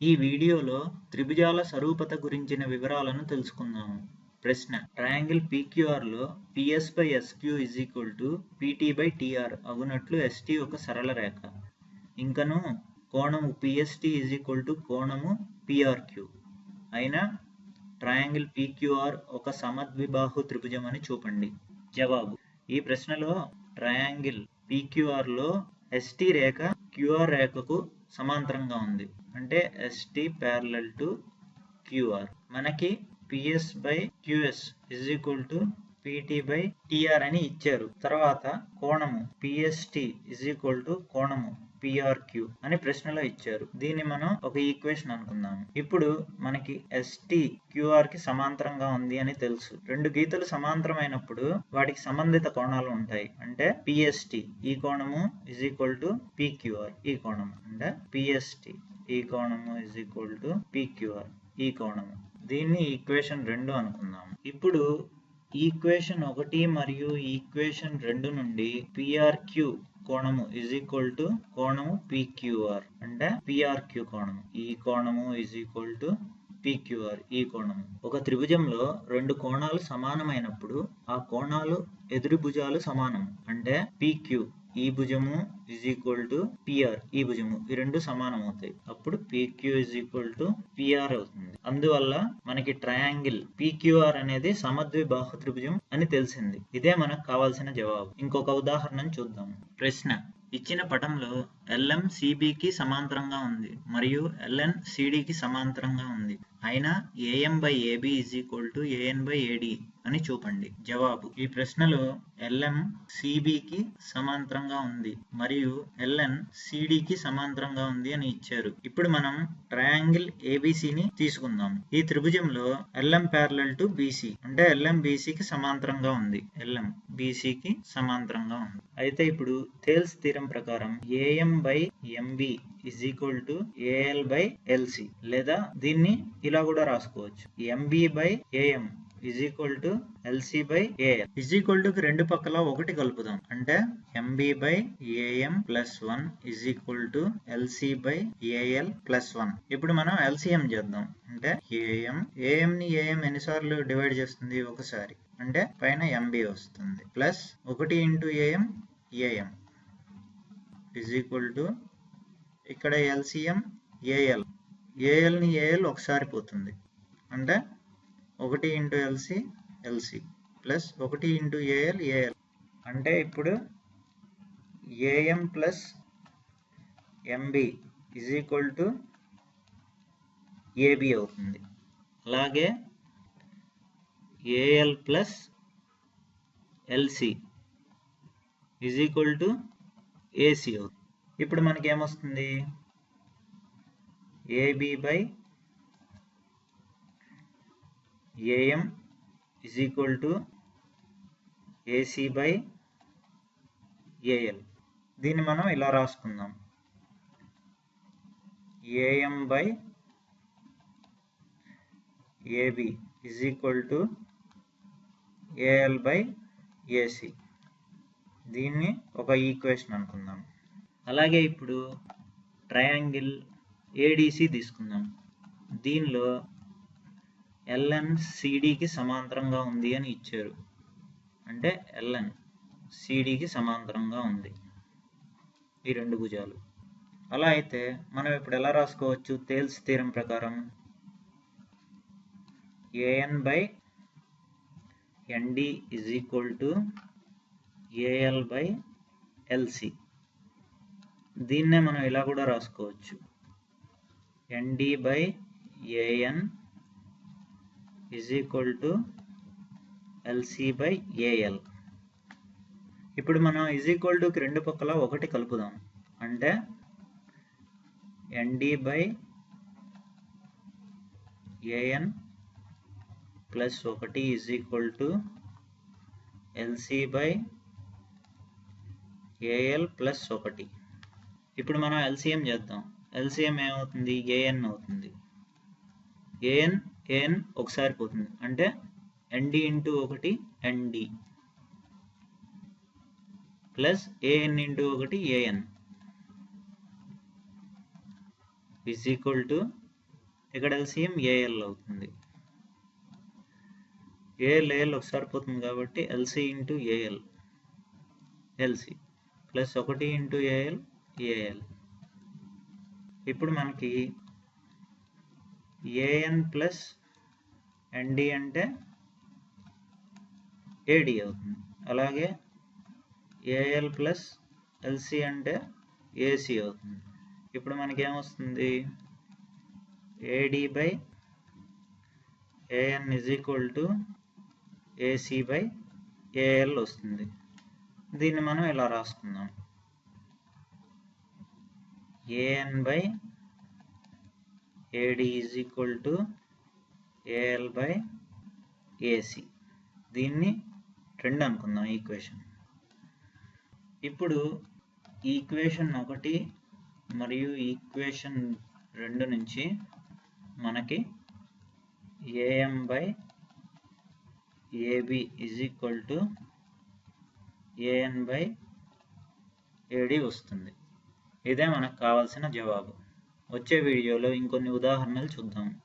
ఈ వీడియోలో త్రిభుజాల సరూపత గురించిన వివరాలను తెలుసుకుందాము. ప్రశ్న triangle పీక్యూఆర్లో PS by SQ is equal to PT by TR అవునట్లు ST ఒక సరళ రేఖ. ఇంకను కోణము పిఎస్టీ ఇజ్ ఈక్వల్ టు కోణము పిఆర్క్యూ అయినా ట్రయాంగిల్ పీక్యూఆర్ ఒక సమద్విబాహు త్రిభుజం అని చూపండి. జవాబు ఈ ప్రశ్నలో ట్రయాంగిల్ పీక్యూఆర్లో ఎస్టీ రేఖ క్యూఆర్ రేఖకు సమాంతరంగా ఉంది. అంటే ఎస్టీ ప్యారలల్ టు క్యూఆర్ మనకి PS by QS is equal to PT by TR అని ఇచ్చారు. తర్వాత కోణము పిఎస్టి ఇజ్ ఈక్వల్ టు కోణము పిఆర్క్యూ అని ప్రశ్నలో ఇచ్చారు. దీన్ని మనం ఒక ఈక్వేషన్ అనుకుందాము. ఇప్పుడు మనకి ఎస్టి క్యూఆర్కి సమాంతరంగా ఉంది అని తెలుసు. రెండు గీతలు సమాంతరమైనప్పుడు వాటికి సంబంధిత కోణాలు ఉంటాయి. అంటే పిఎస్టి ఈ కోణము ఇజ్ ఈక్వల్ టు పిక్యూఆర్ ఈ కోణము. అంటే పిఎస్టి ఈ కోణము ఇజ్ ఈక్వల్ టు పిక్యూఆర్ ఈ కోణము. దీన్ని ఈక్వేషన్ రెండు అనుకుందాం ఇప్పుడు ఈక్వేషన్ ఒకటి మరియు ఈక్వేషన్ రెండు నుండి పిఆర్క్యూ కోణము ఇజ్ ఈక్వల్ టు కోణము పిక్యూఆర్ అంటే పిఆర్క్యూ కోణము. ఈ కోణము ఇజ్ ఈక్వల్ టు పిక్యూఆర్ ఈ కోణము. ఒక త్రిభుజంలో రెండు కోణాలు సమానమైనప్పుడు ఆ కోణాలు ఎదురు భుజాలు సమానం అంటే పిక్యూ ఈ భుజము ఇజ్ ఈక్వల్ టు పిఆర్ ఈ భుజము ఈ రెండు సమానం అవుతాయి అప్పుడు PQ is equal to PR అవుతుంది. అందువల్ల మనకి ట్రయాంగిల్ పిక్యూఆర్ అనేది సమద్విబాహు త్రిభుజం అని తెలిసింది. ఇదే మనకు కావాల్సిన జవాబు. ఇంకొక ఉదాహరణను చూద్దాం. ప్రశ్న. ఇచ్చిన పటంలో ఎల్ఎం సిబికి సమాంతరంగా ఉంది మరియు ఎల్ఎన్ సిడికి సమాంతరంగా ఉంది. అయినా AM by AB is equal to AN by AD అని చూపండి. జవాబు. ఈ ప్రశ్నలో ఎల్ఎం సిబికి సమాంతరంగా ఉంది మరియు ఎల్ఎన్ సిడికి సమాంతరంగా ఉంది అని ఇచ్చారు. ఇప్పుడు మనం ట్రయాంగిల్ ఏబిసిని తీసుకుందాం. ఈ త్రిభుజంలో ఎల్ఎం ప్యారలల్ టు బీసీ అంటే ఎల్ఎం బీసీకి సమాంతరంగా ఉంది. ఎల్ఎం బీసీకి సమాంతరంగా ఉంది. అయితే ఇప్పుడు తేల్స్ తీరం ప్రకారం AM by MB is equal to AL by LC లేదా దీన్ని ఇలా కూడా రాసుకోవచ్చు. MB by AM is equal to LC by AL is equal to రెండు పక్కల ఒకటి కలుపుదాం. అంటే MB by AM plus one is equal to LC by AL plus one ఇప్పుడు మనం ఎల్సిఎం చేద్దాం. అంటే ఏఎం ఏఎం ని ఏఎం ఎన్నిసార్లు డివైడ్ చేస్తుంది? ఒకసారి. అంటే పైన ఎంబి వస్తుంది. ప్లస్ ఒకటి into AM AM is equal to ఇక్కడ ఎల్సిఎం ఏఎల్ ఏఎల్ని ఏఎల్ ఒకసారి పోతుంది. అంటే ఒకటి ఇంటూ ఎల్సి ఎల్సి ప్లస్ ఒకటి ఇంటూ ఏఎల్ ఏఎల్ అంటే ఇప్పుడు AM plus MB is equal to AB అవుతుంది. అలాగే AL plus LC is equal to AC అవుతుంది ఇప్పుడు మనకి ఏమొస్తుంది AB by AM is equal to AC by AL దీన్ని మనం ఇలా రాసుకుందాం. AM by AB is equal to AL by AC దీన్ని ఒక ఈక్వేషన్ అనుకుందాం. అలాగే ఇప్పుడు ట్రయాంగిల్ ఏడిసి తీసుకుందాం. దీనిలో ఎల్ఎన్ సిడికి సమాంతరంగా ఉంది అని ఇచ్చారు. అంటే ఎల్ఎన్ సిడికి సమాంతరంగా ఉంది. ఈ రెండు భుజాలు. అలా అయితే మనం ఇప్పుడు ఎలా రాసుకోవచ్చు? తేల్స్ తీరం ప్రకారం AN by ND is equal to AL by LC దీన్నే మనం ఇలా కూడా రాసుకోవచ్చు. ND by AN is equal to LC by AL ఇప్పుడు మనం ఇజ్ ఈక్వల్ టుకి రెండు పక్కల ఒకటి కలుపుదాం. అంటే ఎన్డి బై ఏఎన్ ప్లస్ ఒకటి is equal to LC by AL plus ఒకటి. ఇప్పుడు మనం ఎల్సిఎం చేద్దాం. ఎల్సిఎం ఏమవుతుంది? ఏఎన్ అవుతుంది. ఏఎన్ ఏఎన్ ఒకసారి పోతుంది. అంటే ఎన్డి ఇంటూ ఒకటి ఎన్డి ప్లస్ ఏఎన్ ఇంటూ ఒకటి ఏఎన్ ఈజ్ ఈక్వల్ టు ఇక్కడ ఎల్సిఎం ఏఎల్ అవుతుంది. ఏఎల్ ఏఎల్ ఒకసారి పోతుంది కాబట్టి LC into AL LC plus ఒకటి ఇంటూ ఏఎల్ ఏఎల్. ఇప్పుడు మనకి ఏఎన్ ప్లస్ ఎన్డి అంటే ఏడి అవుతుంది. అలాగే ఏఎల్ ప్లస్ ఎల్సి అంటే ఏసీ అవుతుంది. ఇప్పుడు మనకి ఏమొస్తుంది AD by AN is equal to AC by AL వస్తుంది. దీన్ని మనం ఇలా రాసుకుందాం. AN by AD is equal to AL by AC దీన్ని రెండు అనుకుందాం ఈక్వేషన్ ఇప్పుడు ఈక్వేషన్ ఒకటి మరియు ఈక్వేషన్ రెండు నుంచి మనకి AM by AB is equal to AN by AD వస్తుంది. ఇదే మనకు కావాల్సిన జవాబు. వచ్చే వీడియోలో ఇంకొన్ని ఉదాహరణలు చూద్దాం.